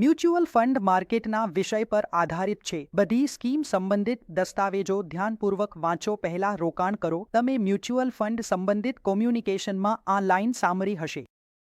Mutual fund માર્કેટના વિષય પર આધારિત છે. બધી સ્કીમ સંબંધિત દસ્તાવેજો ધ્યાનપૂર્વક વાંચો પહેલા રોકાણ કરો. તમે મ્યુચ્યુઅલ ફંડ સંબંધિત કોમ્યુનિકેશનમાં આ લાઇન સામરી હશે.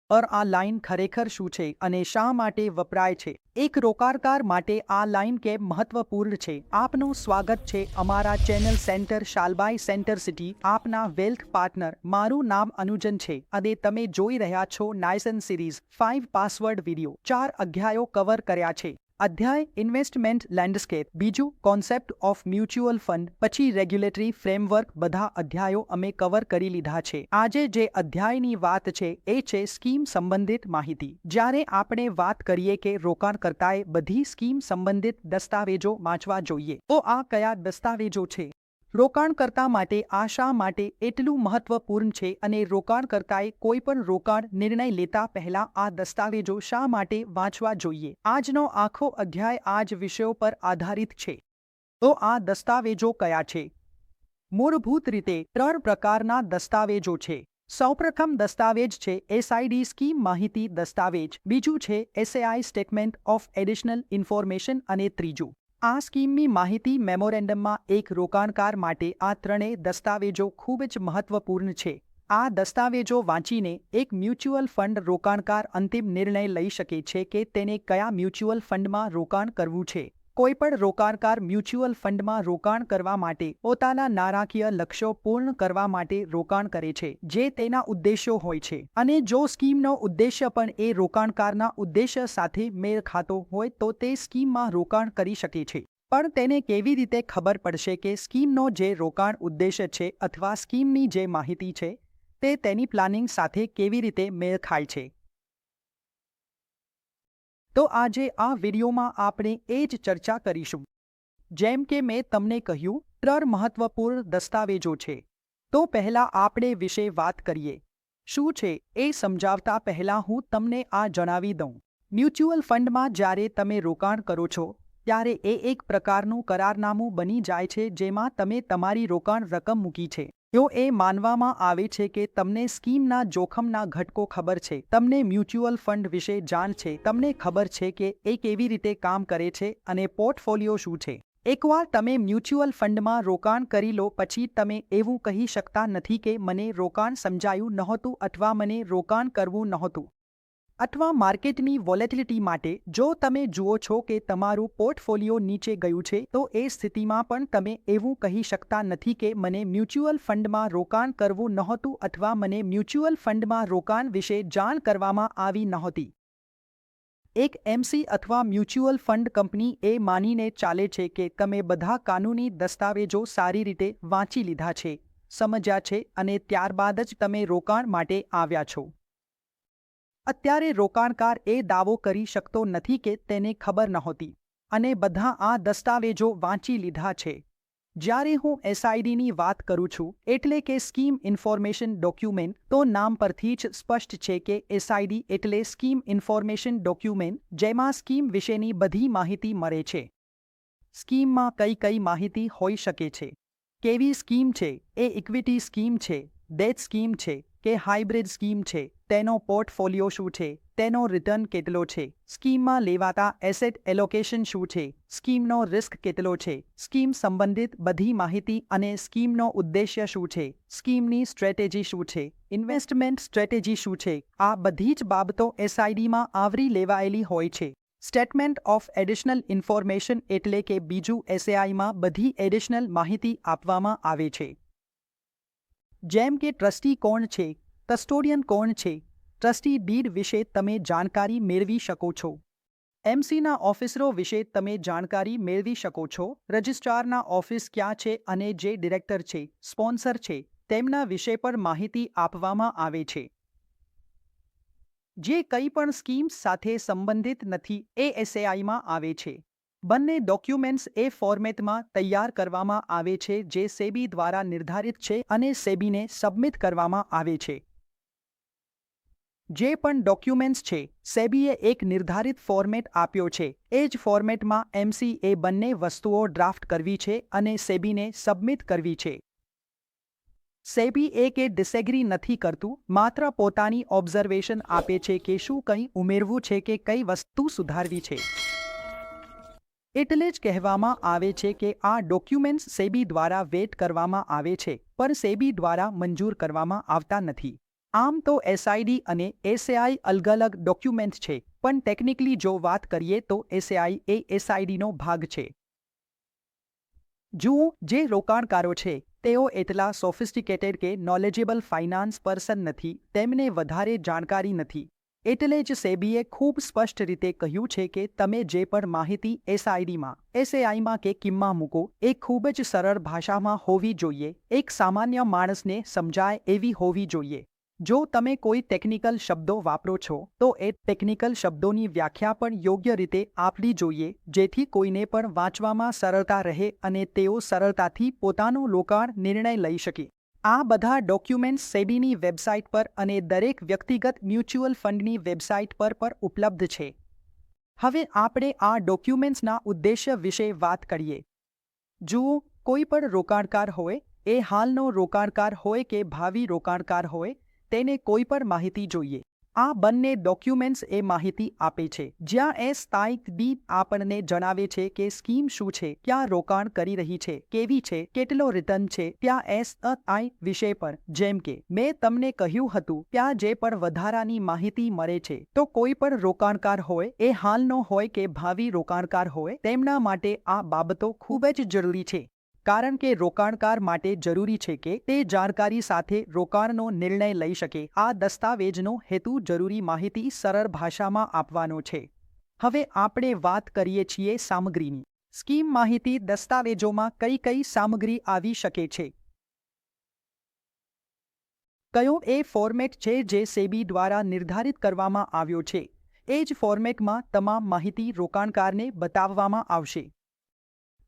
પર આ લાઇન ખરેખર શું છે અને શા માટે વપરાય છે? એક રોકાણકાર માટે આ લાઇન કેમ મહત્વપૂર્ણ છે? આપનું સ્વાગત છે અમારા ચેનલ સેન્ટર શાલબાઈ સેન્ટર સિટી, આપના વેલ્થ પાર્ટનર. મારું નામ અનુજન છે અને તમે જોઈ રહ્યા છો નાયસન સિરીઝ ફાઇવ પાસવર્ડ વિડિયો, ચાર અધ્યાયો કવર કર્યા છે. અધ્યાય ઇન્વેસ્ટમેન્ટ લેન્ડસ્કેપ. બીજું, કોન્સેપ્ટ ઓફ મ્યુચ્યુઅલ ફંડ, પછી રેગ્યુલેટરી ફ્રેમવર્ક. બધા અધ્યાયો અમે કવર કરી લીધા છે. આજે જે અધ્યાયની વાત છે, એ છે સ્કીમ સંબંધિત માહિતી. જ્યારે આપણે વાત કરીએ કે રોકાણકર્તાએ બધી સ્કીમ સંબંધિત દસ્તાવેજો વાંચવા જોઈએ, તો આ કયા દસ્તાવેજો છે? રોકાણકર્તા માટે આ શા માટે એટલું મહત્વપૂર્ણ છે અને રોકાણકર્તાએ કોઈ પણ રોકાણ નિર્ણય લેતા પહેલા આ દસ્તાવેજો શા માટે વાંચવા જોઈએ? આજનો આખો અધ્યાય આ જ વિષયો પર આધારિત છે. તો આ દસ્તાવેજો કયા છે? મૂળભૂત રીતે ત્રણ પ્રકારના દસ્તાવેજો છે. સૌપ્રથમ દસ્તાવેજ છે એસઆઈડી સ્કીમ માહિતી દસ્તાવેજ. બીજું છે SAI statement of additional information અને ત્રીજું આ સ્કીમની માહિતી મેમોરેન્ડમમાં એક રોકાણકાર માટે આ ત્રણેય દસ્તાવેજો ખૂબ જ મહત્વપૂર્ણ છે. આ દસ્તાવેજો વાંચીને એક મ્યુચ્યુઅલ ફંડ રોકાણકાર અંતિમ નિર્ણય લઈ શકે છે કે તેને કયા મ્યુચ્યુઅલ ફંડમાં રોકાણ કરવું છે. કોઈપણ રોકાણકાર મ્યુચ્યુઅલ ફંડમાં રોકાણ કરવા માટે પોતાના નાણાકીય લક્ષ્યો પૂર્ણ કરવા માટે રોકાણ કરે છે, જે તેના ઉદ્દેશ્યો હોય છે. અને જો સ્કીમનો ઉદ્દેશ્ય પણ એ રોકાણકારના ઉદ્દેશ્ય સાથે મેળ ખાતો હોય તો તે સ્કીમમાં રોકાણ કરી શકે છે. પણ તેને કેવી રીતે ખબર પડશે કે સ્કીમનો જે રોકાણ ઉદ્દેશ્ય છે અથવા સ્કીમની જે માહિતી છે, તે તેની પ્લાનિંગ સાથે કેવી રીતે મેળ ખાય છે? તો આજે આ વિડીયોમાં આપણે એ જ ચર્ચા કરીશું. જેમ કે મેં તમને કહ્યું, ત્રણ મહત્વપૂર્ણ દસ્તાવેજો છે. તો પહેલા આપણે વિશે વાત કરીએ. શું છે એ સમજાવતા પહેલાં હું તમને આ જણાવી દઉં. મ્યુચ્યુઅલ ફંડમાં જ્યારે તમે રોકાણ કરો છો, ત્યારે એ એક પ્રકારનું કરારનામું બની જાય છે જેમાં તમે તમારી રોકાણ રકમ મૂકી છે. જો એ માનવામાં આવે છે કે તમને સ્કીમના જોખમના ઘટકો ખબર છે, તમને મ્યુચ્યુઅલ ફંડ વિશે જાણ છે, તમને ખબર છે કે એ કેવી રીતે કામ કરે છે અને પોર્ટફોલિયો શું છે. એકવાર તમે મ્યુચ્યુઅલ ફંડમાં રોકાણ કરી લો પછી તમે એવું કહી શકતા નથી કે મને રોકાણ સમજાયું નહોતું અથવા મને રોકાણ કરવું નહોતું. અથવા માર્કેટની વોલેટિલિટી માટે જો તમે જુઓ છો કે તમારું પોર્ટફોલિયો નીચે ગયું છે, તો એ સ્થિતિમાં પણ તમે એવું કહી શકતા નથી કે મને મ્યુચ્યુઅલ ફંડમાં રોકાણ કરવું નહોતું અથવા મને મ્યુચ્યુઅલ ફંડમાં રોકાણ વિશે જાણ કરવામાં આવી નહોતી. એક એમસી અથવા મ્યુચ્યુઅલ ફંડ કંપની એ માનીને ચાલે છે કે તમે બધા કાનૂની દસ્તાવેજો સારી રીતે વાંચી લીધા છે, સમજ્યા છે અને ત્યારબાદ જ તમે રોકાણ માટે આવ્યા છો. અત્યારે રોકાણકાર એ દાવો કરી શકતો નથી કે તેને ખબર નહોતી અને બધા આ દસ્તાવેજો વાંચી લીધા છે. જ્યારે હું એસઆઈડીની વાત કરું છું એટલે કે સ્કીમ ઇન્ફોર્મેશન ડોક્યુમેન્ટ તો નામ પરથી જ સ્પષ્ટ છે કે એસઆઈડી એટલે સ્કીમ ઇન્ફોર્મેશન ડોક્યુમેન્ટ જેમાં સ્કીમ વિશેની બધી માહિતી મળે છે. સ્કીમમાં કઈ કઈ માહિતી હોઈ શકે છે? કેવી સ્કીમ છે? એ ઇક્વિટી સ્કીમ છે? ડેથ સ્કીમ છે? કે હાઇબ્રિડ સ્કીમ છે, તેનો પોર્ટફોલિયો શું છે, તેનો રિટર્ન કેટલો છે, સ્કીમમાં લેવાતા એસેટ એલોકેશન શું છે, સ્કીમનો રિસ્ક કેટલો છે, સ્કીમ સંબંધિત બધી માહિતી અને સ્કીમનો ઉદ્દેશ્ય શું છે, સ્કીમની સ્ટ્રેટેજી શું છે, ઇન્વેસ્ટમેન્ટ સ્ટ્રેટેજી શું છે, આ બધી જ બાબતો એસઆઈડીમાં આવરી લેવાયેલી હોય છે. સ્ટેટમેન્ટ ઓફ એડિશનલ ઇન્ફોર્મેશન એટલે કે બીજું એસએઆઈમાં બધી એડિશનલ માહિતી આપવામાં આવે છે. જેમ કે ટ્રસ્ટી કોણ છે, કસ્ટોડિયન કોણ છે, ટ્રસ્ટી ડીડ વિશે તમે જાણકારી મેળવી શકો છો. એમસીના ઓફિસરો વિશે તમે જાણકારી મેળવી શકો છો. રજિસ્ટ્રારના ઓફિસ ક્યાં છે અને જે ડિરેક્ટર છે, સ્પોન્સર છે, તેમના વિશે પણ માહિતી આપવામાં આવે છે. જે કંઈ પણ સ્કીમ્સ સાથે સંબંધિત નથી એ એસએઆઈમાં આવે છે. બંને ડોક્યુમેન્ટ્સ એ ફોર્મેટમાં તૈયાર કરવામાં આવે છે, જે સેબી દ્વારા નિર્ધારિત છે અને સેબીને સબમિટ કરવામાં આવે છે. જે પણ ડોક્યુમેન્ટ્સ છે, સેબીએ એક નિર્ધારિત ફોર્મેટ આપ્યો છે. એ જ ફોર્મેટમાં એમસી એ બંને વસ્તુઓ ડ્રાફ્ટ કરવી છે અને સેબીને સબમિટ કરવી છે. સેબી એ કે ડિસેગ્રી નથી કરતું, માત્ર પોતાની ઓબ્ઝર્વેશન આપે છે કે શું કંઈ ઉમેરવું છે કે કઈ વસ્તુ સુધારવી છે. એટલે જ કહેવામાં આવે છે કે આ ડોક્યુમેન્ટ્સ સેબી દ્વારા વેટ કરવામાં આવે છે, પણ સેબી દ્વારા મંજૂર કરવામાં આવતા નથી. આમ તો એસઆઈડી અને એસએઆઈ અલગ અલગ ડોક્યુમેન્ટ છે, પણ ટેકનિકલી જો વાત કરીએ તો એસએઆઈ એ એસઆઈડીનો ભાગ છે. જુઓ, જે રોકાણકારો છે, તેઓ એટલા સોફિસ્ટિકેટેડ કે નોલેજેબલ ફાઇનાન્સ પર્સન નથી, તેમને વધારે જાણકારી નથી. એટલે જ સેબીએ ખૂબ સ્પષ્ટ રીતે કહ્યું છે કે તમે જે પણ માહિતી એસઆઈડીમાં, એસએઆઈમાં કે કિમમાં મૂકો, એ ખૂબ જ સરળ ભાષામાં હોવી જોઈએ. એક સામાન્ય માણસને સમજાય એવી હોવી જોઈએ. જો તમે કોઈ ટેકનિકલ શબ્દો વાપરો છો, તો એ ટેકનિકલ શબ્દોની વ્યાખ્યા પણ યોગ્ય રીતે આપવી જોઈએ, જેથી કોઈને પણ વાંચવામાં સરળતા રહે અને તેઓ સરળતાથી પોતાનો લોકાણ નિર્ણય લઈ શકે. આ બધા ડોક્યુમેન્ટ્સ સેબીની વેબસાઇટ પર અને દરેક વ્યક્તિગત મ્યુચ્યુઅલ ફંડની વેબસાઇટ પર પર ઉપલબ્ધ છે. હવે આપણે આ ડોક્યુમેન્ટ્સના ઉદ્દેશ્ય વિશે વાત કરીએ. જુઓ, કોઈ પણ રોકાણકાર હોય, એ હાલનો રોકાણકાર હોય કે ભાવિ રોકાણકાર હોય, તેને કોઈ પણ માહિતી જોઈએ. આ બંને ડોક્યુમેન્ટ્સ એ માહિતી આપે છે, જ્યાં એ સ્થાયિક બી આપણને જણાવે છે કે સ્કીમ શું છે, ક્યાં રોકાણ કરી રહી છે, કેવી છે, કેટલો રિટર્ન છે, ત્યાં એસ આઈ વિષય પર, જેમ કે, મેં તમને કહ્યું હતું, ત્યાં જે પણ વધારાની માહિતી મળે છે, તો કોઈ પણ રોકાણકાર હોય, એ હાલનો હોય કે ભાવિ રોકાણકાર હોય, તેમના માટે આ બાબતો ખૂબ જ જરૂરી છે. કારણ કે રોકાણકાર માટે જરૂરી છે કે તે જાણકારી સાથે રોકાણનો નિર્ણય લઈ શકે. આ દસ્તાવેજનો હેતુ જરૂરી માહિતી સરળ ભાષામાં આપવાનો છે. હવે આપણે વાત કરીએ છીએ સામગ્રીની. સ્કીમ માહિતી દસ્તાવેજોમાં કઈ કઈ સામગ્રી આવી શકે છે? કયો એ ફોર્મેટ છે જે સેબી દ્વારા નિર્ધારિત કરવામાં આવ્યો છે? એ જ ફોર્મેટમાં તમામ માહિતી રોકાણકારને બતાવવામાં આવશે.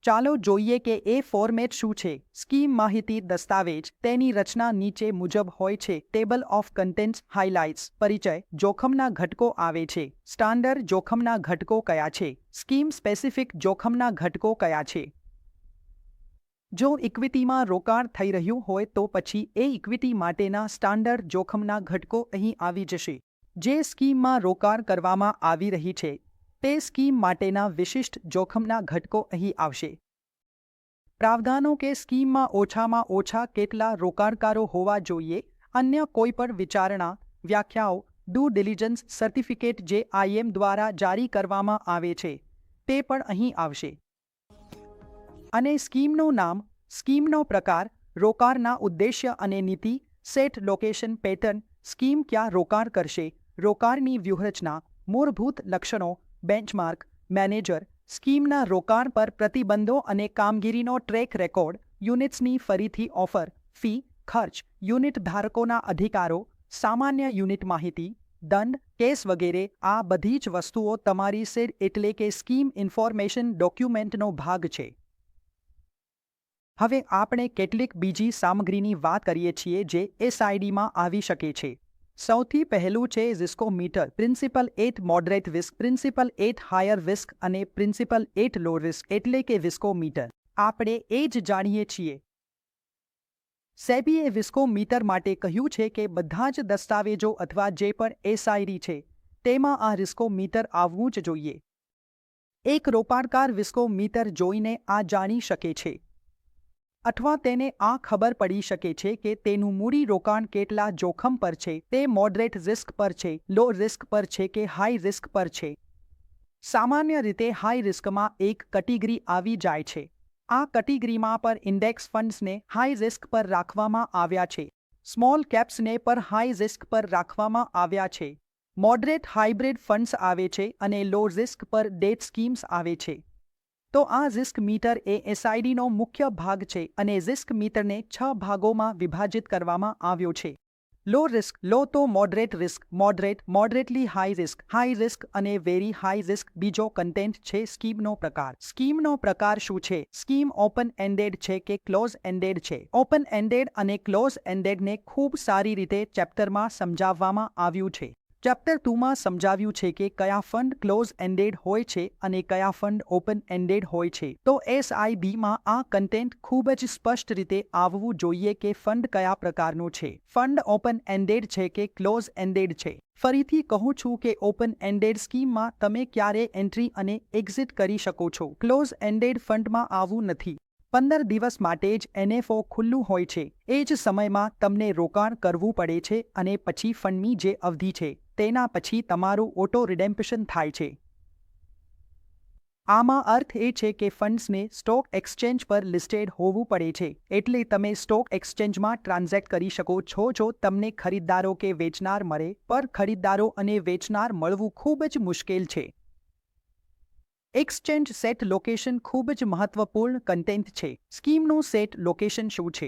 ચાલો જોઈએ કે એ ફોર્મેટ શું છે. સ્કીમ માહિતી દસ્તાવેજ તેની રચના નીચે મુજબ હોય છે. ટેબલ ઓફ કન્ટેન્ટ્સ હાઇલાઇટ્સ પરિચય જોખમના ઘટકો આવે છે. સ્ટાન્ડર્ડ જોખમના ઘટકો કયા છે. સ્કીમ સ્પેસિફિક જોખમના ઘટકો કયા છે. જો ઇક્વિટીમાં રોકાણ થઈ રહ્યું હોય તો પછી એ ઇક્વિટી માટેના સ્ટાન્ડર્ડ જોખમના ઘટકો અહીં આવી જશે. જે સ્કીમમાં રોકાણ કરવામાં આવી રહી છે તે સ્કીમ માટેના વિશિષ્ટ જોખમના ઘટકો અહીં આવશે. પ્રાવધાનો કે સ્કીમમાં ઓછામાં ઓછા કેટલા રોકાણકારો હોવા જોઈએ, અન્ય કોઈ પણ વિચારણા, વ્યાખ્યાઓ ડુ ડિલિજન્સ સર્ટિફિકેટ જે આઈએમ દ્વારા જારી કરવામાં આવે છે, તે પણ અહીં આવશે. અને સ્કીમનું નામ, સ્કીમનો પ્રકાર, રોકાણના ઉદ્દેશ્ય અને નીતિ સેટ લોકેશન પેટર્ન સ્કીમ ક્યાં રોકાણ કરશે, રોકાણની વ્યૂહરચના, મૂળભૂત લક્ષણો બેન્ચમાર્ક, મેનેજર, સ્કીમના રોકાણ પર પ્રતિબંધો અને કામગીરીનો ટ્રેક રેકોર્ડ, યુનિટ્સની ફરીથી ઓફર, ફી, ખર્ચ, યુનિટ ધારકોના અધિકારો, સામાન્ય યુનિટ માહિતી, દંડ, કેસ વગેરે, આ બધી જ વસ્તુઓ તમારી સેડ એટલે કે સ્કીમ ઇન્ફોર્મેશન ડોક્યુમેન્ટનો ભાગ છે. હવે આપણે કેટલીક બીજી સામગ્રીની વાત કરીએ છીએ જે એસઆઈડીમાં આવી શકે છે. સૌથી પહેલું છે riskometer principal at moderate risk principal at higher risk અને પ્રિન્સિપલ એટ લો રિસ્ક એટલે કે વિસ્કો મીટર આપણે એ જ જાણીએ છીએ. સેબીએ વિસ્કો મીટર માટે કહ્યું છે કે બધા જ દસ્તાવેજો અથવા જે પણ એસઆઈડી છે, તેમાં આ રિસ્કો મીટર આવવું જ જોઈએ. એક રોકાણકાર વિસ્કો મીટર જોઈને આ જાણી શકે છે. અથવા તેને આ ખબર પડી શકે છે કે તેનું મૂડી રોકાણ કેટલા જોખમ પર છે, તે મોડરેટ રિસ્ક પર છે લો રિસ્ક પર છે કે હાઈ રિસ્ક પર છે. સામાન્ય રીતે હાઈ રિસ્કમાં એક કેટેગરી આવી જાય છે. આ કેટેગરીમાં પર ઇન્ડેક્સ ફંડ્સને હાઈ રિસ્ક પર રાખવામાં આવ્યા છે. સ્મોલ કેપ્સને પર હાઈ રિસ્ક પર રાખવામાં આવ્યા છે. મોડરેટ હાઇબ્રિડ ફંડ્સ આવે છે અને લો રિસ્ક પર ડેટ સ્કીમ્સ આવે છે. તો આ રિસ્ક મીટર એ એસઆઈડીનો મુખ્ય ભાગ છે અને રિસ્ક મીટરને છ ભાગોમાં વિભાજિત કરવામાં આવ્યો છે. Low risk, low to moderate risk, moderate, moderately high risk high risk અને વેરી હાઈ રિસ્ક બીજો કન્ટેન્ટ છે સ્કીમનો પ્રકાર. સ્કીમનો પ્રકાર શું છે? સ્કીમ ઓપન એન્ડેડ છે કે ક્લોઝ એન્ડેડ છે? ઓપન એન્ડેડ અને ક્લોઝ એન્ડેડને ખૂબ સારી રીતે ચેપ્ટરમાં સમજાવવામાં આવ્યું છે. ચેપ્ટર ટુમાં સમજાવ્યું છે કે કયા ફંડ ક્લોઝ એન્ડેડ હોય છે અને કયા ફંડ ઓપન એન્ડેડ હોય છે. તો એસઆઈબીમાં આ કન્ટેન્ટ ખૂબ જ સ્પષ્ટ રીતે આવવું જોઈએ કે ફંડ કયા પ્રકારનું છે. ફંડ ઓપન એન્ડેડ છે કે ક્લોઝ એન્ડેડ છે? ફરીથી કહું છું કે ઓપન એન્ડેડ સ્કીમમાં તમે ક્યારે એન્ટ્રી અને એક્ઝિટ કરી શકો છો. ક્લોઝ એન્ડેડ ફંડમાં આવું નથી. પંદર દિવસ માટે જ એનએફઓ ખુલ્લું હોય છે. એ જ સમયમાં તમને રોકાણ કરવું પડે છે અને પછી ફંડની જે અવધિ છે, તેના પછી તમારું ઓટો રિડેમ્પશન થાય છે. આમાં અર્થ એ છે કે ફંડ્સને સ્ટોક એક્સચેન્જ પર લિસ્ટેડ હોવું પડે છે, એટલે તમે સ્ટોક એક્સચેન્જમાં ટ્રાન્ઝેક્ટ કરી શકો છો જો તમને ખરીદદારો કે વેચનાર મળે, પર ખરીદદારો અને વેચનાર મળવું ખૂબ જ મુશ્કેલ છે. એક્સચેન્જ સેટ લોકેશન ખૂબ જ મહત્વપૂર્ણ કન્ટેન્ટ છે. સ્કીમનું સેટ લોકેશન શું છે?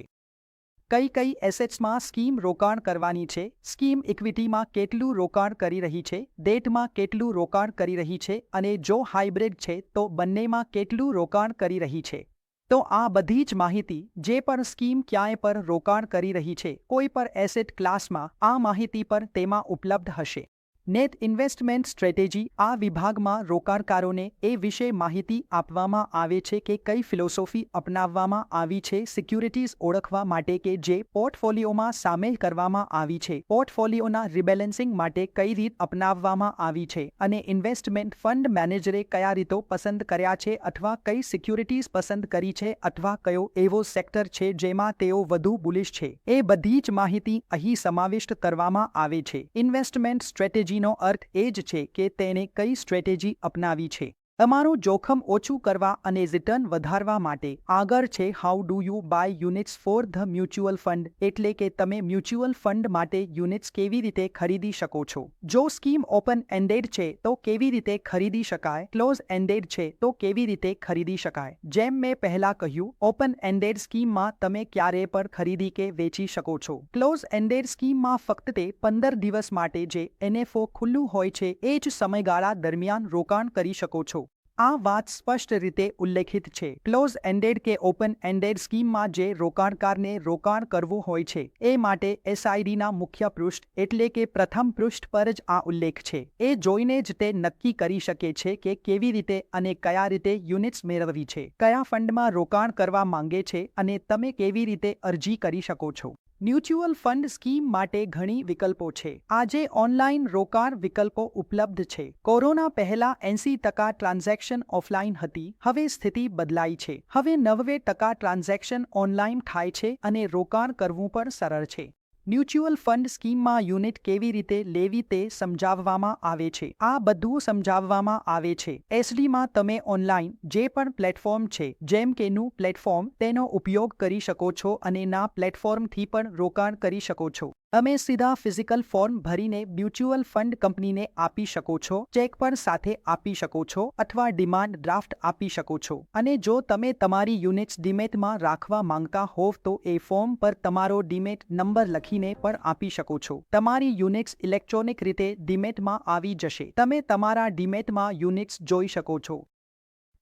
કઈ કઈ એસેટ્સમાં સ્કીમ રોકાણ કરવાની છે? સ્કીમ ઇક્વિટીમાં કેટલું રોકાણ કરી રહી છે? ડેટમાં કેટલું રોકાણ કરી રહી છે? અને જો હાઇબ્રિડ છે, તો બંનેમાં કેટલું રોકાણ કરી રહી છે? તો આ બધી જ માહિતી જે પણ સ્કીમ ક્યાંય પર રોકાણ કરી રહી છે, કોઈ પર એસેટ ક્લાસમાં આ માહિતી પર તેમાં ઉપલબ્ધ હશે. નેટ ઇન્વેસ્ટમેન્ટ સ્ટ્રેટેજી આ વિભાગમાં રોકાણકારોને એ વિશે માહિતી આપવામાં આવે છે કે કઈ ફિલોસોફી અપનાવવામાં આવી છે, સિક્યુરિટીઝ ઓળખવા માટે કે જે પોર્ટફોલિયોમાં સામેલ કરવામાં આવી છે. પોર્ટફોલિયોના રિબેલેન્સિંગ માટે કઈ રીત અપનાવવામાં આવી છે અને ઇન્વેસ્ટમેન્ટ ફંડ મેનેજરે કયા રીતો પસંદ કર્યા છે અથવા કઈ સિક્યુરિટીઝ પસંદ કરી છે અથવા કયો એવો સેક્ટર છે જેમાં તેઓ વધુ બુલિશ છે. એ બધી જ માહિતી અહીં સમાવિષ્ટ કરવામાં આવે છે. ઇન્વેસ્ટમેન્ટ સ્ટ્રેટેજી સ્ટ્રેટેજીનો અર્થ એ જ છે કે તેને કઈ સ્ટ્રેટેજી અપનાવી છે. તમારું જોખમ ઓછું કરવા અને રિટર્ન વધારવા માટે આગળ છે how do you buy units for the mutual fund એટલે કે તમે મ્યુચ્યુઅલ ફંડ માટે યુનિટ્સ કેવી રીતે ખરીદી શકો છો? જો સ્કીમ ઓપન એન્ડેડ છે, તો કેવી રીતે ખરીદી શકાય? ક્લોઝ એન્ડેડ છે, તો કેવી રીતે ખરીદી શકાય? જેમ મેં પહેલા કહ્યું, ઓપન એન્ડેડ સ્કીમમાં તમે ક્યારે પર ખરીદી કે વેચી શકો છો. ક્લોઝ એન્ડેડ સ્કીમમાં ફક્ત તે પંદર દિવસ માટે જે એનએફઓ ખુલ્લું હોય છે, એ જ સમયગાળા દરમિયાન રોકાણ કરી શકો છો. આ વાત સ્પષ્ટ રીતે ઉલ્લેખિત છે. ક્લોઝ એન્ડેડ કે ઓપન એન્ડેડ સ્કીમમાં જે રોકાણકારને રોકાણ કરવું હોય છે, એ માટે એસઆઈડીના મુખ્ય પૃષ્ઠ એટલે કે પ્રથમ પૃષ્ઠ પર જ આ ઉલ્લેખ છે. એ જોઈને જ તે નક્કી કરી શકે છે કે કેવી રીતે અને કયા રીતે યુનિટ્સ મેળવવી છે, કયા ફંડમાં રોકાણ કરવા માંગે છે અને તમે કેવી રીતે અરજી કરી શકો છો. મ્યુચ્યુઅલ ફંડ સ્કીમ માટે ઘણી વિકલ્પો છે. આજે ઓનલાઈન રોકાણ વિકલ્પો ઉપલબ્ધ છે. કોરોના પહેલા એંસી ટકા ટ્રાન્ઝેક્શન ઓફલાઈન હતી, હવે સ્થિતિ બદલાઈ છે. હવે નવ્વે ટકા ટ્રાન્ઝેક્શન ઓનલાઈન થાય છે અને રોકાણ કરવું પણ સરળ છે. મ્યુચ્યુઅલ ફંડ સ્કીમમાં યુનિટ કેવી રીતે લેવી તે સમજાવવામાં આવે છે. આ બધું સમજાવવામાં આવે છે. એસડીમાં તમે ઓનલાઈન જે પણ પ્લેટફોર્મ છે, જેમ કે નું પ્લેટફોર્મ, તેનો ઉપયોગ કરી શકો છો અને ના પ્લેટફોર્મથી પણ રોકાણ કરી શકો છો. તમે સીધા ફિઝિકલ ફોર્મ ભરીને મ્યુચ્યુઅલ ફંડ કંપનીને આપી શકો છો, ચેક પણ સાથે આપી શકો છો અથવા ડિમાન્ડ ડ્રાફ્ટ આપી શકો છો. અને જો તમે તમારી યુનિટ્સ ડીમેટમાં રાખવા માંગતા હોવ તો એ ફોર્મ પર તમારો ડીમેટ નંબર લખીને પણ આપી શકો છો. તમારી યુનિટ્સ ઇલેક્ટ્રોનિક રીતે ડીમેટમાં આવી જશે. તમે તમારા ડીમેટમાં યુનિટ્સ જોઈ શકો છો.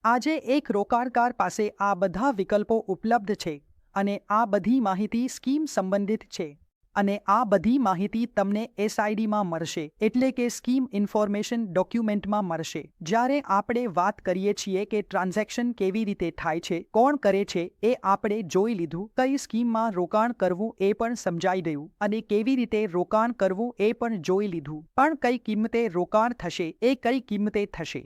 આજે એક રોકાણકાર પાસે આ બધા વિકલ્પો ઉપલબ્ધ છે અને આ બધી માહિતી સ્કીમ સંબંધિત છે. અને આ બધી માહિતી તમને એસઆઈડીમાં મળશે, એટલે કે સ્કીમ ઇન્ફોર્મેશન ડોક્યુમેન્ટમાં મળશે. જ્યારે આપણે વાત કરીએ છીએ કે ટ્રાન્ઝેક્શન કેવી રીતે થાય છે, કોણ કરે છે, એ આપણે જોઈ લીધું, કઈ સ્કીમમાં રોકાણ કરવું એ પણ સમજાઈ ગયું, અને કેવી રીતે રોકાણ કરવું એ પણ જોઈ લીધું. પણ કઈ કિંમતે રોકાણ થશે, એ કઈ કિંમતે થશે?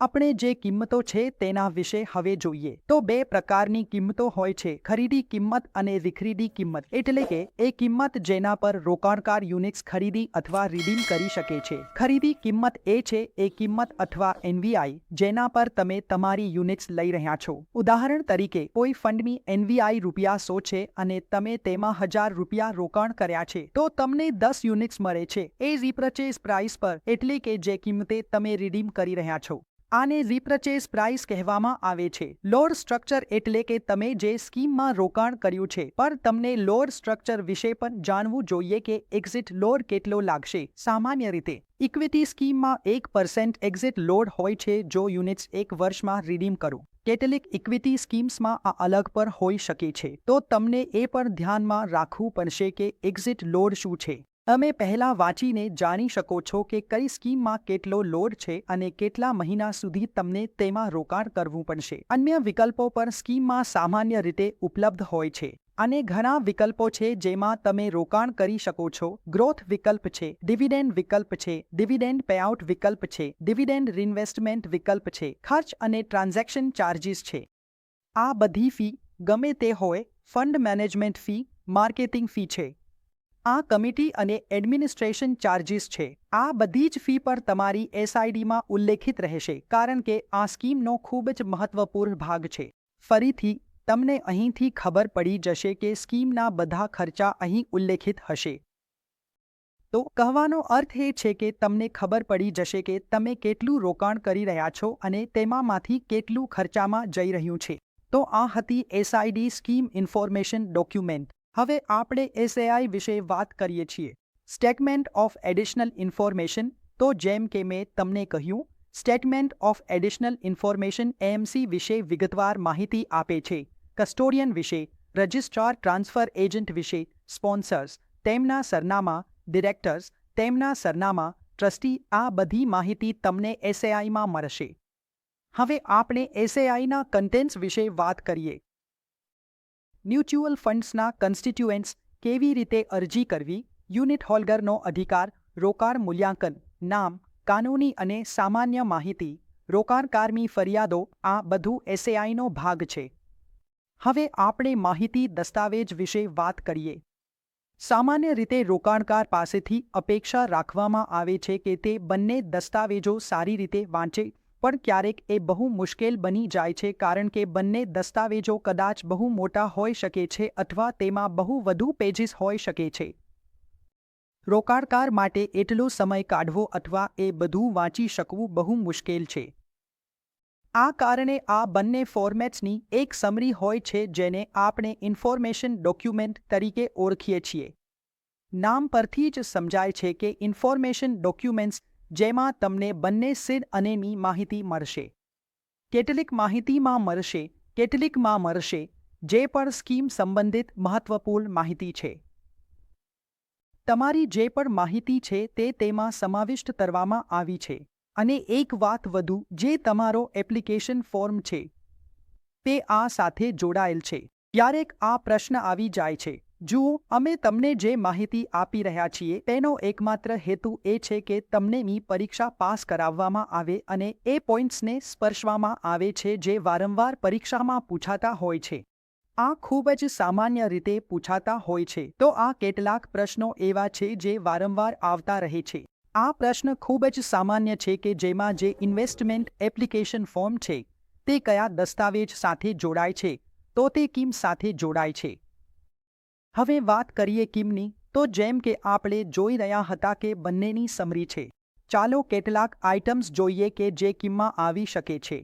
આપણે જે કિંમતો છે તેના વિશે હવે જોઈએ. તો બે પ્રકારની કિંમતો હોય છે, ખરીદી કિંમત અને વિખરીદી કિંમત. એટલે કે, એ કિંમત જેના પર રોકાણકાર યુનિટ્સ ખરીદી અથવા રીડીમ કરી શકે છે. ખરીદી કિંમત એ છે, એ કિંમત અથવા એનવીઆઈ જેના પર તમે તમારી યુનિટ્સ લઈ રહ્યા છો. ઉદાહરણ તરીકે, કોઈ ફંડની એનવીઆઈ રૂપિયા સો છે અને તમે તેમાં હજાર રૂપિયા રોકાણ કર્યા છે, તો તમને દસ યુનિટ્સ મળે છે. એ રીપર્ચેઝ પ્રાઇસ પર, એટલે કે જે કિંમતે તમે રીડીમ કરી રહ્યા છો. આને રિપ્રચેઝ પ્રાઇસ કહેવામાં આવે છે. લોર સ્ટ્રક્ચર એટલે કે તમે જે સ્કીમમાં રોકાણ કર્યું છે પર તમને લોર સ્ટ્રક્ચર વિશે પણ જાણવું જોઈએ કે એક્ઝિટ લોડ કેટલો લાગશે. સામાન્ય રીતે ઇક્વિટી સ્કીમમાં એક પર્સન્ટ એક્ઝિટ લોડ હોય છે જો યુનિટ્સ એક વર્ષમાં રિડીમ કરો. કેટલીક ઇક્વિટી સ્કીમ્સમાં આ અલગ પર હોઈ શકે છે. તો તમને એ પણ ધ્યાનમાં રાખવું પડશે કે એક્ઝિટ લોડ શું છે. તમે પહેલાં વાંચીને જાણી શકો છો કે કઈ સ્કીમમાં કેટલો લોડ છે અને કેટલા મહિના સુધી તમને તેમાં રોકાણ કરવું પડશે. અન્ય વિકલ્પો પણ સ્કીમમાં સામાન્ય રીતે ઉપલબ્ધ હોય છે. અને ઘણા વિકલ્પો છે જેમાં તમે રોકાણ કરી શકો છો. ગ્રોથ વિકલ્પ છે, ડિવિડેન્ડ વિકલ્પ છે, ડિવિડેન્ડ પેઆઉટ વિકલ્પ છે, ડિવિડેન્ડ રિન્વેસ્ટમેન્ટ વિકલ્પ છે, ખર્ચ અને ટ્રાન્ઝેક્શન ચાર્જિસ છે. આ બધી ફી ગમે તે હોય, fund management fee, marketing fee છે. આ કમિટી અને એડમિનિસ્ટ્રેશન ચાર્જિસ છે. આ બધી જ ફી પર તમારી એસઆઈડીમાં ઉલ્લેખિત રહેશે, કારણ કે આ સ્કીમનો ખૂબ જ મહત્વપૂર્ણ ભાગ છે. ફરીથી, તમને અહીંથી ખબર પડી જશે કે સ્કીમના બધા ખર્ચા અહીં ઉલ્લેખિત હશે. તો કહેવાનો અર્થ એ છે કે તમને ખબર પડી જશે કે તમે કેટલું રોકાણ કરી રહ્યા છો અને તેમાંમાંથી કેટલું ખર્ચામાં જઈ રહ્યું છે. તો આ હતી એસઆઈડી સ્કીમ ઇન્ફોર્મેશન ડોક્યુમેન્ટ. હવે આપણે એસએઆઈ વિશે વાત કરીએ છીએ. સ્ટેટમેન્ટ ઓફ એડિશનલ ઇન્ફોર્મેશન તો જેમ કે મેં તમને કહ્યું statement of additional information AMC વિશે વિગતવાર માહિતી આપે છે. કસ્ટોડિયન વિશે રજિસ્ટ્રાર ટ્રાન્સફર એજન્ટ વિશે સ્પોન્સર્સ તેમના સરનામા ડિરેક્ટર્સ તેમના સરનામા ટ્રસ્ટી આ બધી માહિતી તમને એસએઆઈમાં મળશે. હવે આપણે એસએઆઈના કન્ટેન્ટ્સ વિશે વાત કરીએ. મ્યુચ્યુઅલ ફંડ્સના કન્સ્ટિટ્યુએન્ટ્સ કેવી રીતે અરજી કરવી, યુનિટ હોલ્ડરનો અધિકાર રોકાણ મૂલ્યાંકન, નામ, કાનૂની અને સામાન્ય માહિતી, રોકાણકારની ફરિયાદો, આ બધું એસએઆઈનો ભાગ છે. હવે આપણે માહિતી દસ્તાવેજ વિશે વાત કરીએ. સામાન્ય રીતે રોકાણકાર પાસેથી અપેક્ષા રાખવામાં આવે છે કે તે બંને દસ્તાવેજો સારી રીતે વાંચે પણ ક્યારેક એ બહુ મુશ્કેલ બની જાય છે કારણ કે બંને દસ્તાવેજો કદાચ બહુ મોટા હોઈ શકે છે અથવા તેમાં બહુ વધુ પેજીસ હોઈ શકે છે. રોકાણકાર માટે એટલો સમય કાઢવો અથવા એ બધું વાંચી શકવું બહુ મુશ્કેલ છે. આ કારણે આ બંને ફોર્મેટ્સની એક સમરી હોય છે જેને આપણે ઇન્ફોર્મેશન ડોક્યુમેન્ટ તરીકે ઓળખીએ છીએ. નામ પરથી જ સમજાય છે કે ઇન્ફોર્મેશન ડોક્યુમેન્ટ્સ જેમાં તમને બંને સિદ અનેની માહિતી મળશે. કેટલીક માહિતીમાં મળશે, કેટલીકમાં મળશે, જે પણ સ્કીમ સંબંધિત મહત્વપૂર્ણ માહિતી છે. તમારી જે પણ માહિતી છે તે તેમાં સમાવિષ્ટ કરવામાં આવી છે, અને એક વાત વધુ, જે તમારો એપ્લિકેશન ફોર્મ છે, તે આ સાથે જોડાયેલ છે. ક્યારેક આ પ્રશ્ન આવી જાય છે. જુઓ, અમે તમને જે માહિતી આપી રહ્યા છીએ તેનો એકમાત્ર હેતુ એ છે કે તમનેની પરીક્ષા પાસ કરાવવામાં આવે અને એ પોઈન્ટ્સને સ્પર્શવામાં આવે છે જે વારંવાર પરીક્ષામાં પૂછાતા હોય છે. આ ખૂબ જ સામાન્ય રીતે પૂછાતા હોય છે. તો આ કેટલાક પ્રશ્નો એવા છે જે વારંવાર આવતા રહે છે. આ પ્રશ્ન ખૂબ જ સામાન્ય છે કે જેમાં જે ઇન્વેસ્ટમેન્ટ એપ્લિકેશન ફોર્મ છે, તે કયા દસ્તાવેજ સાથે જોડાય છે, તો તે કિમ સાથે જોડાય છે. હવે વાત કરીએ કિમની, તો જેમ કે આપણે જોઈ રહ્યા હતા કે બંનેની સમરી છે. ચાલો કેટલાક આઇટમ્સ જોઈએ કે જે કિમમાં આવી શકે છે.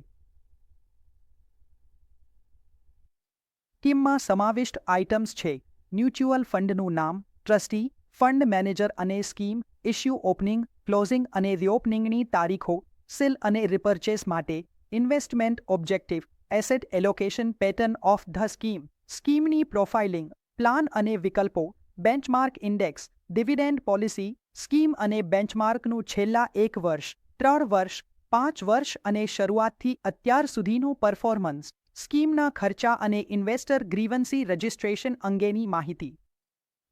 કિમમાં સમાવિષ્ટ આઇટમ્સ છે. મ્યુચ્યુઅલ ફંડનું નામ, ટ્રસ્ટી, ફંડ મેનેજર અને સ્કીમ, ઇશ્યુ ઓપનિંગ, ક્લોઝિંગ અને રિઓપનિંગની તારીખો, સિલ અને રિપર્ચેસ માટે, investment objective, asset allocation pattern of the scheme, સ્કીમની profiling plan અને વિકલ્પો, benchmark index, dividend policy, scheme અને બેન્ચમાર્કનું છેલ્લા એક વર્ષ, ત્રણ વર્ષ, પાંચ વર્ષ અને શરૂઆતથી અત્યાર સુધીનું પરફોર્મન્સ, સ્કીમના ખર્ચા અને ઇન્વેસ્ટર ગ્રીવન્સી રજિસ્ટ્રેશન અંગેની માહિતી.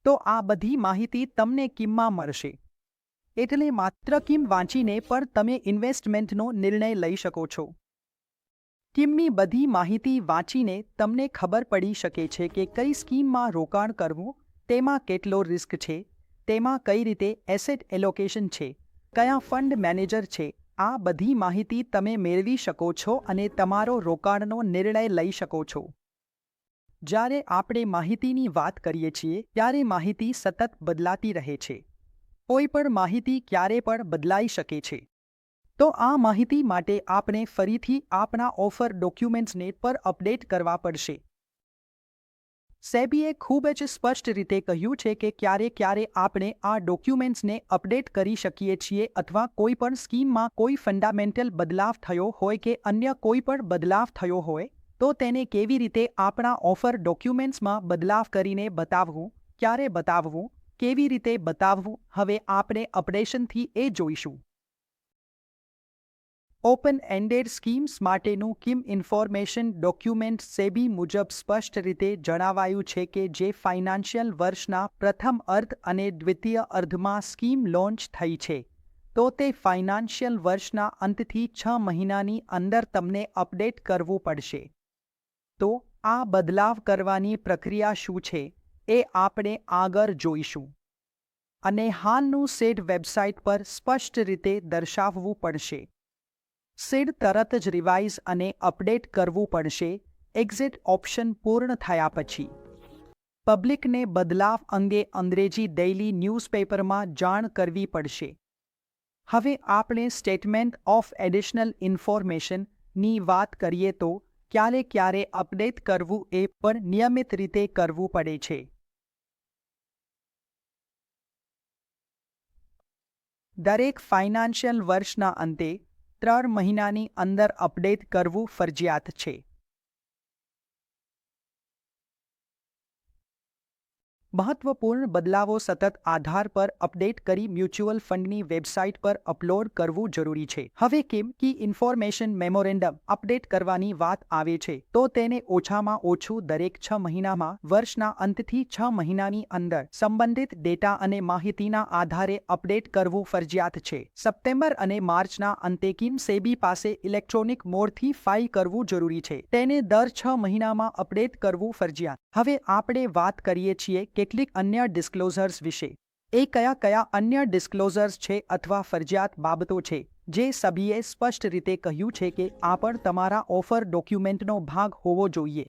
તો આ બધી માહિતી તમને કિમમાં મળશે. એટલે માત્ર કિમ વાંચીને પણ તમે ઇન્વેસ્ટમેન્ટનો નિર્ણય લઈ શકો છો. કિમની બધી માહિતી વાંચીને તમને ખબર પડી શકે છે કે કઈ સ્કીમમાં રોકાણ કરવું, તેમાં કેટલો રિસ્ક છે, તેમાં કઈ રીતે એસેટ એલોકેશન છે, કયા ફંડ મેનેજર છે, આ બધી માહિતી તમે મેળવી શકો છો અને તમારો રોકાણનો નિર્ણય લઈ શકો છો. જ્યારે આપણે માહિતીની વાત કરીએ છીએ, ત્યારે માહિતી સતત બદલાતી રહે છે. કોઈ પણ માહિતી ક્યારે પણ બદલાઈ શકે છે. તો આ માહિતી માટે આપણે ફરીથી આપણા ઓફર ડોક્યુમેન્ટ્સને પર અપડેટ કરવા પડશે. સેબીએ ખૂબ જ સ્પષ્ટ રીતે કહ્યું છે કે ક્યારે ક્યારે આપણે આ ડોક્યુમેન્ટ્સને અપડેટ કરી શકીએ છીએ અથવા કોઈ પણ સ્કીમમાં કોઈ ફંડામેન્ટલ બદલાવ થયો હોય કે અન્ય કોઈ પણ બદલાવ થયો હોય, તો તેને કેવી રીતે આપણા ઓફર ડોક્યુમેન્ટ્સમાં બદલાવ કરીને બતાવવું, ક્યારે બતાવવું, કેવી રીતે બતાવવું, હવે આપણે અપડેશનથી એ જોઈશું. ઓપન એન્ડેડ સ્કીમ્સ માટેનું કિમ ઇન્ફોર્મેશન ડોક્યુમેન્ટ સેબી મુજબ સ્પષ્ટ રીતે જણાવાયું છે કે જે ફાઇનાન્શિયલ વર્ષના પ્રથમ અર્ધ અને દ્વિતીય અર્ધમાં સ્કીમ લોન્ચ થઈ છે. તો તે ફાઇનાન્શિયલ વર્ષના અંતથી છ મહિનાની અંદર તમને અપડેટ કરવું પડશે. તો આ બદલાવ કરવાની પ્રક્રિયા શું છે? એ આપણે આગળ જોઈશું. અને હાલનું સેડ વેબસાઇટ પર સ્પષ્ટ રીતે દર્શાવવું પડશે. સીડ તરત જ રિવાઇઝ અને અપડેટ કરવું પડશે. એક્ઝિટ ઓપ્શન પૂર્ણ થયા પછી. પબ્લિકને બદલાવ અંગે અંગ્રેજી ડેઇલી ન્યૂઝપેપરમાં જાણ કરવી પડશે. હવે આપણે સ્ટેટમેન્ટ ઓફ એડિશનલ ઇન્ફોર્મેશનની વાત કરીએ તો ક્યારે ક્યારે અપડેટ કરવું એ પણ નિયમિત રીતે કરવું પડે છે. દરેક ફાઇનાન્શિયલ વર્ષના અંતે ત્રણ મહિનાની અંદર અપડેટ કરવું ફરજિયાત છે. મહત્વપૂર્ણ બદલાવો સતત આધાર પર અપડેટ કરી મ્યુચ્યુઅલ ફંડની વેબસાઇટ પર અપલોડ કરવું જરૂરી છે. હવે કેમ કી ઇન્ફોર્મેશન મેમોરેન્ડમ અપડેટ કરવાની વાત આવે છે, તો તેને ઓછામાં ઓછું દરેક છ મહિનામાં, વર્ષના અંતથી છ મહિનાની અંદર સંબંધિત ડેટા અને માહિતીના આધારે અપડેટ કરવું ફરજિયાત છે. સપ્ટેમ્બર અને માર્ચના અંતે કિમ સેબી પાસે ઇલેક્ટ્રોનિક મોડથી ફાઇલ કરવું જરૂરી છે, તેને દર છ મહિનામાં અપડેટ કરવું ફરજિયાત હવે આપણે વાત કરીએ છીએ કેટલીક અન્ય ડિસ્ક્લોઝર્સ વિશે. એ કયા કયા અન્ય ડિસ્ક્લોઝર્સ છે અથવા ફરજિયાત બાબતો છે? જે સભીએ સ્પષ્ટ રીતે કહ્યું છે કે આ પણ તમારા ઓફર ડોક્યુમેન્ટનો ભાગ હોવો જોઈએ.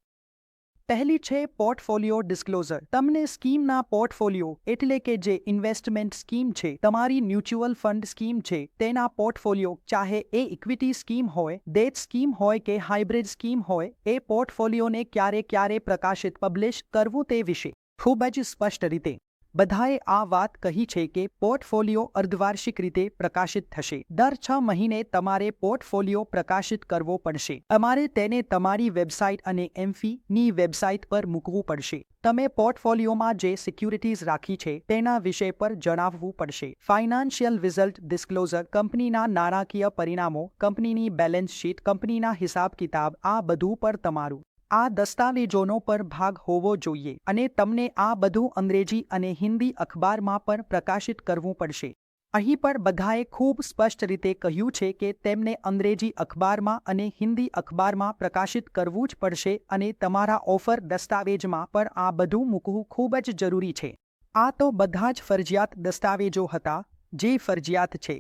પહેલી છે પોર્ટફોલિયો ડિસ્ક્લોઝર. તમને સ્કીમના પોર્ટફોલિયો એટલે કે જે ઇન્વેસ્ટમેન્ટ સ્કીમ છે, તમારી મ્યુચ્યુઅલ ફંડ સ્કીમ છે, તેના પોર્ટફોલિયો, ચાહે એ ઇક્વિટી સ્કીમ હોય, ડેટ સ્કીમ હોય કે હાઇબ્રિડ સ્કીમ હોય, એ પોર્ટફોલિયોને ક્યારે ક્યારે પ્રકાશિત, પબ્લિશ કરવું તે વિશે ખૂબ જ સ્પષ્ટ રીતે. બધાએ આ વાત કહી છે કે પોર્ટફોલિયો અર્ધવાર્ષિક રીતે પ્રકાશિત થશે. દર છ મહિને તમારે પોર્ટફોલિયો પ્રકાશિત કરવો પડશે. અમારે તેને તમારી વેબસાઇટ અને એમફીની વેબસાઇટ પર મૂકવું પડશે. તમે પોર્ટફોલિયોમાં જે સિક્યુરિટીઝ રાખી છે તેના વિષય પર જણાવવું પડશે. ફાઇનાન્શિયલ રિઝલ્ટ ડિસ્ક્લોઝર કંપનીના નાણાકીય પરિણામો, કંપનીની બેલેન્સ શીટ, કંપનીના હિસાબ કિતાબ આ બધું પર તમારું આ દસ્તાવેજોનો પર ભાગ હોવો જોઈએ અને તમને આ બધું અંગ્રેજી અને હિન્દી અખબારમાં પણ પ્રકાશિત કરવું પડશે. અહીં પર બધાએ ખૂબ સ્પષ્ટ રીતે કહ્યું છે કે તેમને અંગ્રેજી અખબારમાં અને હિન્દી અખબારમાં પ્રકાશિત કરવું જ પડશે અને તમારા ઓફર દસ્તાવેજમાં પણ આ બધું મૂકવું ખૂબ જ જરૂરી છે. આ તો બધા જ ફરજિયાત દસ્તાવેજો હતા, જે ફરજિયાત છે.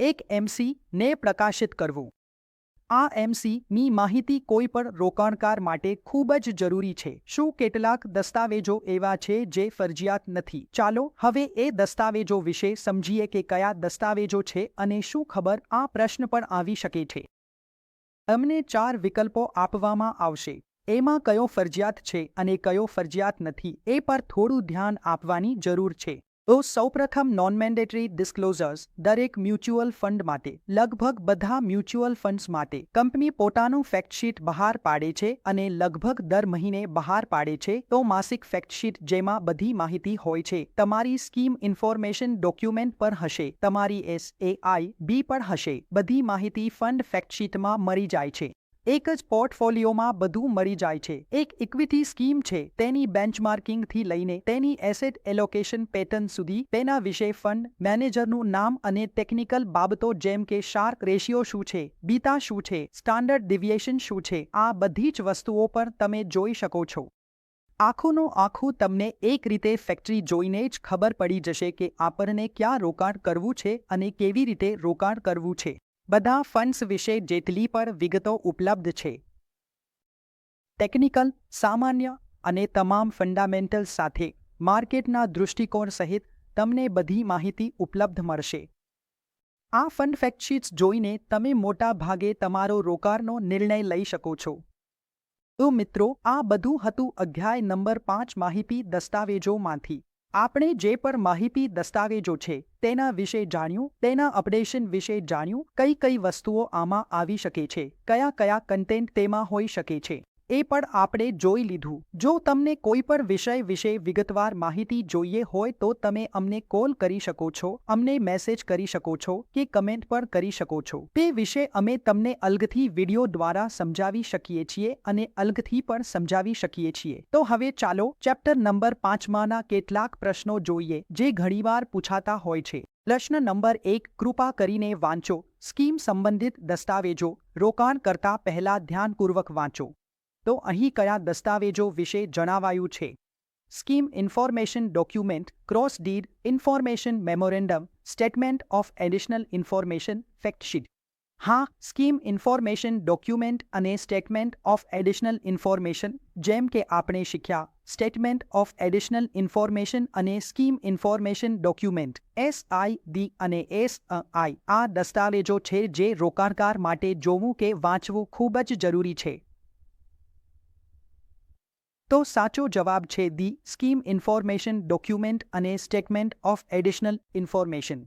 એક એમસી ને પ્રકાશિત કરવું. આ એમસીની માહિતી કોઈ પણ રોકાણકાર માટે ખૂબ જ જરૂરી છે. શું કેટલાક દસ્તાવેજો એવા છે જે ફરજિયાત નથી? ચાલો હવે એ દસ્તાવેજો વિશે સમજીએ કે કયા દસ્તાવેજો છે અને શું ખબર આ પ્રશ્ન પણ આવી શકે છે. અમને ચાર વિકલ્પો આપવામાં આવશે. એમાં કયો ફરજિયાત છે અને કયો ફરજિયાત નથી એ પર થોડું ધ્યાન આપવાની જરૂર છે. તો સૌપ્રથમ નોન મેન્ડેટરી ડિસ્ક્લોઝર્સ દરેક મ્યુચ્યુઅલ ફંડ માટે, લગભગ બધા મ્યુચ્યુઅલ ફંડ્સ માટે, કંપની પોતાનું ફેક્ટશીટ બહાર પાડે છે અને લગભગ દર મહિને બહાર પાડે છે તો માસિક ફેક્ટશીટ જેમાં બધી માહિતી હોય છે. તમારી સ્કીમ ઇન્ફોર્મેશન ડોક્યુમેન્ટ પર હશે, તમારી એસ એ આઈ બી પણ હશે, બધી માહિતી ફંડ ફેક્ટશીટમાં મળી જાય છે. એક જ પોર્ટફોલિયોમાં બધું મળી જાય છે. એક ઇક્વિટી સ્કીમ છે, તેની બેન્ચમાર્કિંગથી લઈને તેની એસેટ એલોકેશન પેટર્ન સુધી, તેના વિશે ફંડ મેનેજરનું નામ અને ટેકનિકલ બાબતો જેમ કે શાર્ક રેશિયો શું છે બીતા શું છે સ્ટાન્ડર્ડ ડિવિએશન શું છે, આ બધી જ વસ્તુઓ પર તમે જોઈ શકો છો. આખુંનું આખું તમને એક રીતે ફેક્ટરી જોઈને જ ખબર પડી જશે કે આપણને ક્યાં રોકાણ કરવું છે અને કેવી રીતે રોકાણ કરવું છે. બધા ફંડ્સ વિશે જેટલી પર વિગતો ઉપલબ્ધ છે. ટેકનિકલ, સામાન્ય અને તમામ ફંડામેન્ટલ્સ સાથે માર્કેટના દૃષ્ટિકોણ સહિત તમને બધી માહિતી ઉપલબ્ધ મળશે. આ ફંડ ફેક્ટશીટ્સ જોઈને તમે મોટા ભાગે તમારો રોકાણનો નિર્ણય લઈ શકો છો. તો મિત્રો, આ બધું હતું અધ્યાય નંબર પાંચ માહિતી દસ્તાવેજોમાંથી. આપણે જે પર માહિતી દસ્તાવેજો છે, તેના વિશે જાણ્યું, તેના અપડેશન વિશે જાણ્યું કઈ કઈ વસ્તુઓ આમાં આવી શકે છે કયા કયા કન્ટેન્ટ તેમાં હોઈ શકે છે. એ પણ આપણે જોઈ લીધું. જો તમને કોઈ પણ વિષય વિશે વિગતવાર માહિતી જોઈએ હોય તો તમે અમને કોલ કરી શકો છો, અમને મેસેજ કરી શકો છો કે કમેન્ટ પણ કરી શકો છો. તે વિશે અમે તમને અલગથી વીડિયો દ્વારા સમજાવી શકીએ છીએ અને અલગથી પણ સમજાવી શકીએ છીએ. તો હવે ચાલો ચેપ્ટર નંબર પાંચમાંના કેટલાક પ્રશ્નો જોઈએ, જે ઘણીવાર પૂછાતા હોય છે. પ્રશ્ન નંબર એક, કૃપા કરીને વાંચો. સ્કીમ સંબંધિત દસ્તાવેજો રોકાણ કરતા પહેલા ધ્યાનપૂર્વક વાંચો. તો અહીં કયા દસ્તાવેજો વિશે જણાવાયું છે? Scheme information document cross deed information memorandum statement of additional information factsheet હા સ્કીમ ઇન્ફોર્મેશન ડોક્યુમેન્ટ અને સ્ટેટમેન્ટ ઓફ એડિશનલ ઇન્ફોર્મેશન જેમ કે આપણે શીખ્યા સ્ટેટમેન્ટ ઓફ એડિશનલ ઇન્ફોર્મેશન અને સ્કીમ ઇન્ફોર્મેશન ડોક્યુમેન્ટ એસઆઈડી અને એસ આઈ આ દસ્તાવેજો છે જે રોકાણકાર માટે જોવું કે વાંચવું ખૂબ જ જરૂરી છે. તો સાચો જવાબ છે ધી સ્કીમ ઇન્ફોર્મેશન ડોક્યુમેન્ટ અને સ્ટેટમેન્ટ ઓફ એડિશનલ ઇન્ફોર્મેશન.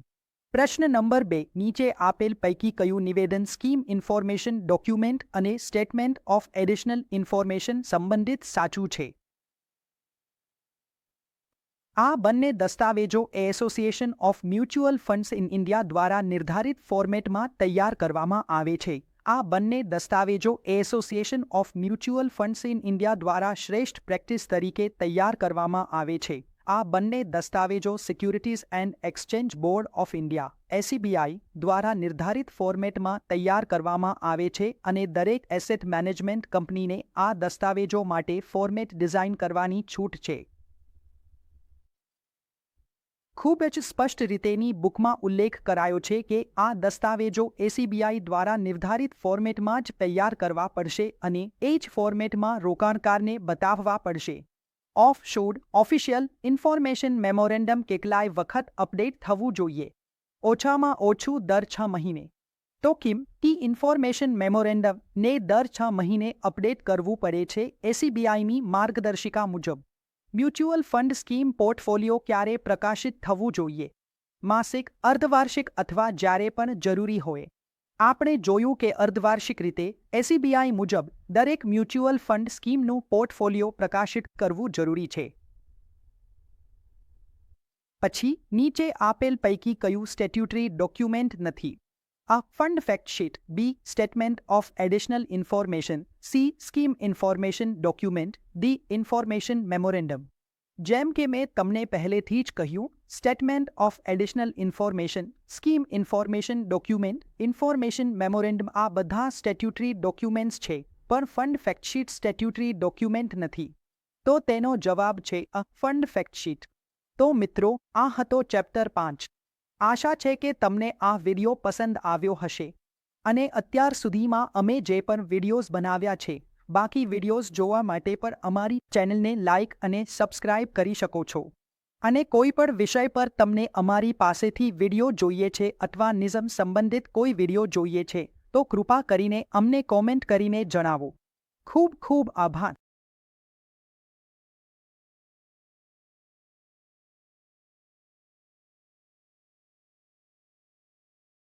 પ્રશ્ન નંબર બે, નીચે આપેલ પૈકી કયું નિવેદન સ્કીમ ઇન્ફોર્મેશન ડોક્યુમેન્ટ અને સ્ટેટમેન્ટ ઓફ એડિશનલ ઇન્ફોર્મેશન સંબંધિત સાચું છે? આ બંને દસ્તાવેજો association of mutual funds in India દ્વારા નિર્ધારિત ફોર્મેટમાં તૈયાર કરવામાં આવે છે. આ બંને દસ્તાવેજો association of mutual funds in India દ્વારા શ્રેષ્ઠ પ્રેક્ટિસ તરીકે તૈયાર કરવામાં આવે છે. આ બંને દસ્તાવેજો securities and exchange board of India SEBI દ્વારા નિર્ધારિત ફોર્મેટમાં તૈયાર કરવામાં આવે છે અને દરેક એસેટ મેનેજમેન્ટ કંપનીને આ દસ્તાવેજો માટે ફોર્મેટ ડિઝાઇન કરવાની છૂટ છે. ખૂબ જ સ્પષ્ટ રીતેની બુકમાં ઉલ્લેખ કરાયો છે કે આ દસ્તાવેજો એસીબીઆઈ દ્વારા નિર્ધારિત ફોર્મેટમાં જ તૈયાર કરવા પડશે અને એ જ ફોર્મેટમાં રોકાણકારને બતાવવા પડશે. ઓફ શોડ ઓફિશિયલ ઇન્ફોર્મેશન મેમોરેન્ડમ કેટલાય વખત અપડેટ થવું જોઈએ. ઓછામાં ઓછું દર છ મહિને. તો કિમ? ટી ઇન્ફોર્મેશન મેમોરેન્ડમ ને દર છ મહિને અપડેટ કરવું પડે છે એસીબીઆઈની માર્ગદર્શિકા મુજબ. મ્યુચ્યુઅલ ફંડ સ્કીમ પોર્ટફોલિયો ક્યારે પ્રકાશિત થવું જોઈએ? માસિક, અર્ધવાર્ષિક અથવા જ્યારે પણ જરૂરી હોય. આપણે જોયું કે અર્ધવાર્ષિક રીતે એસીબીઆઈ મુજબ દરેક મ્યુચ્યુઅલ ફંડ સ્કીમનું પોર્ટફોલિયો પ્રકાશિત કરવું જરૂરી છે. પછી નીચે આપેલ પૈકી કયું સ્ટેટ્યુટરી ડોક્યુમેન્ટ નથી? A fund fact sheet. B. Statement of additional information. C. Scheme information document. D. Information memorandum. જેમ કે મેં તમને પહેલેથી જ કહ્યું statement of additional information scheme information document information memorandum આ બધા સ્ટેટ્યુટરી ડોક્યુમેન્ટ્સ છે, પણ ફંડ ફેક્ટશીટ સ્ટેટ્યુટરી ડોક્યુમેન્ટ નથી તો તેનો જવાબ છે અ ફંડ ફેક્ટશીટ તો મિત્રો, આ હતો ચેપ્ટર પાંચ આશા છે કે તમને આ વીડિયો પસંદ આવ્યો હશે. અને અત્યાર સુધીમાં અમે જે પણ વિડીયોઝ બનાવ્યા છે, બાકી વિડીયોઝ જોવા માટે પણ અમારી ચેનલને લાઇક અને સબસ્ક્રાઇબ કરી શકો છો. અને કોઈ પણ વિષય પર તમને અમારી પાસેથી વીડિયો જોઈએ છે અથવા નિઝમ સંબંધિત કોઈ વીડિયો જોઈએ છે, તો કૃપા કરીને અમને કોમેન્ટ કરીને જણાવો. ખૂબ ખૂબ આભાર.